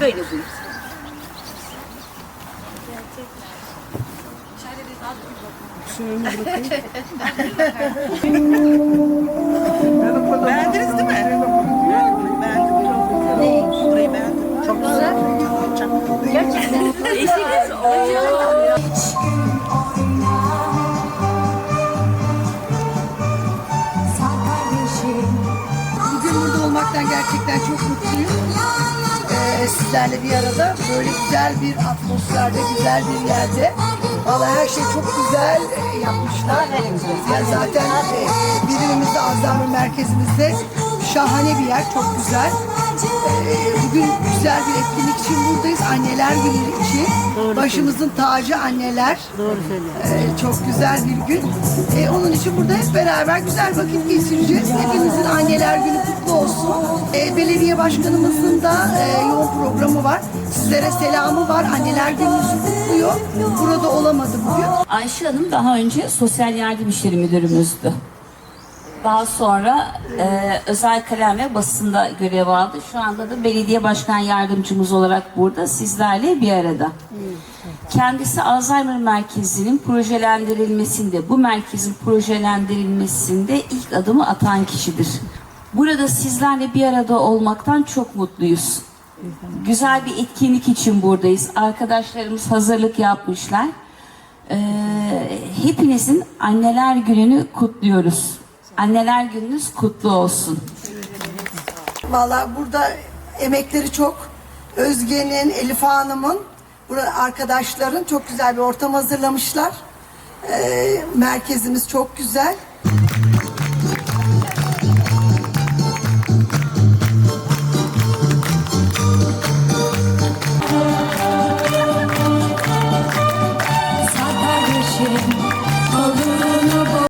Böyle buyur. Beğendiniz değil mi? Beğendim. Burayı beğendim. Çok güzel. Gerçekten. Eşiniz Bugün burada olmaktan gerçekten çok mutluyum. Sizlerle bir arada böyle güzel bir atmosferde, güzel bir yerde. Vallahi her şey çok güzel e, yapmışlar. Yani zaten e, birimimizde Alzheimer merkezimizde şahane bir yer, çok güzel. Ee, bugün güzel bir etkinlik için buradayız. Anneler günü için. Başımızın tacı anneler. Doğru söylüyorsun. Çok güzel bir gün. Onun için burada hep beraber güzel vakit geçireceğiz. Hepimizin anneler günü kutlu olsun. Ee, belediye başkanımızın da e, yoğun programı var. Sizlere selamı var. Anneler gününüzü kutluyor. Burada olamadı bugün. Ayşe Hanım daha önce Sosyal Yardım İşleri Müdürümüzdü. Daha sonra e, özel kalem ve basında görev aldı. Şu anda da belediye başkan yardımcımız olarak burada sizlerle bir arada. Kendisi Alzheimer Merkezi'nin projelendirilmesinde, bu merkezin projelendirilmesinde ilk adımı atan kişidir. Burada sizlerle bir arada olmaktan çok mutluyuz. Güzel bir etkinlik için buradayız. Arkadaşlarımız hazırlık yapmışlar. Ee, hepinizin anneler gününü kutluyoruz. Anneler gününüz kutlu olsun. Vallahi burada emekleri çok. Özge'nin, Elif Hanım'ın, burada arkadaşların çok güzel bir ortam hazırlamışlar. Ee, merkezimiz çok güzel.